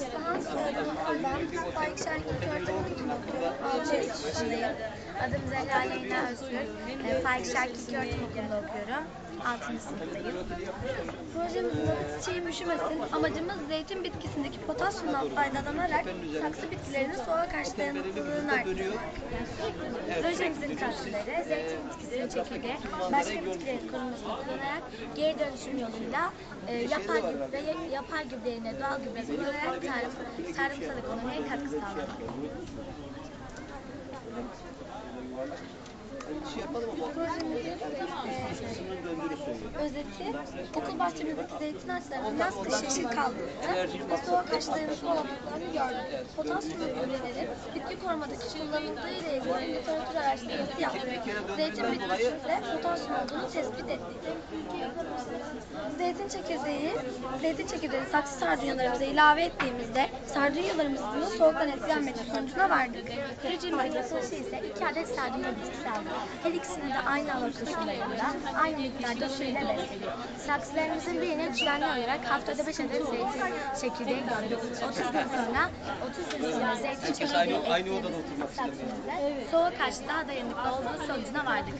Yeah. Alban. Faik İlköğretim Okulu'nda okuyorum. 6 yaşındayım. Adım Zehra Leyla Özgür. Faik Şerk İlköğretim Okulu'nda okuyorum. 6. sınıftayım. Projemizin adı Çiçeğim Üşümesin. Amacımız zeytin bitkisindeki potasyumdan faydalanarak saksı bitkilerinin soğuğa karşı dayanıklılığını arttırmak. Projemizin katkıları zeytin bitkisinin çekirdeği başka bitkilerin korunmasını kullanarak geri dönüşüm yoluyla e, yapay gübre, yapay gübre yerine doğal gübre kullanarak tarım, tarımsal ekonomiye katkı sağlamak. Şey yapalım ama. Projemizin e, özeti okul bahçemizdeki zeytin ağaçlarının yaz kış yeşil kaldığını ve soğuğa karşı dayanıklı olduklarını gördük. Potasyum ürünleri bitki korumadaki kullanıldığı ile ilgili literatür araştırması yaptık. Zeytin bitkisinde potasyum olduğunu tespit ettik. Zeytin çekirdeği, zeytin çekirdeği saksı sardunyalarımıza ilave ettiğimizde sardunyalarımızın soğuktan etkilenmediği sonucuna vardık. Projemizin yapılışı ise iki adet sardunya bitkisi aldık. Her ikisini de aynı hava koşullarında, aynı miktarda su ile besledik. Saksılarımızın birine düzenli olarak haftada 5 adet zeytin çekirdeği gömdük. 30 gün sonra 30 gün sonra zeytin çekirdeği aynı- odada oturmak istemiyor. saksımıza. Soğuğa karşı daha dayanıklı olduğu sonucuna vardık.